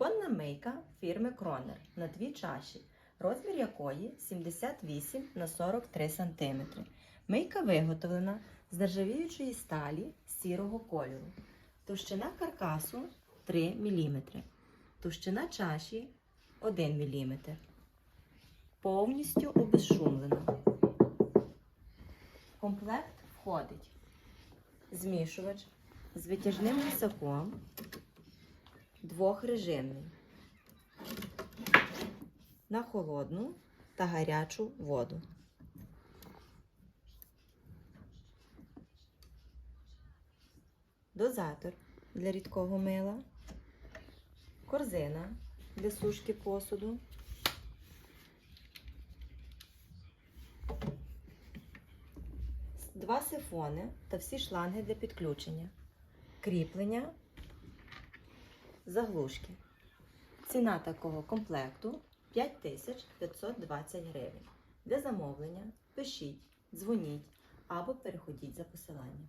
Кухонна мийка фірми Кронер на дві чаші, розмір якої 78 на 43 см. Мийка виготовлена з нержавіючої сталі сірого кольору. Товщина каркасу 3 мм. Товщина чаші 1 мм. Повністю обезшумлена. Комплект входить змішувач з витяжним гусаком двохрежимний. На холодну та гарячу воду. Дозатор для рідкого мила, корзина для сушки посуду, два сифони та всі шланги для підключення, кріплення, заглушки. Ціна такого комплекту 5520 гривень. Для замовлення пишіть, дзвоніть або переходіть за посиланням.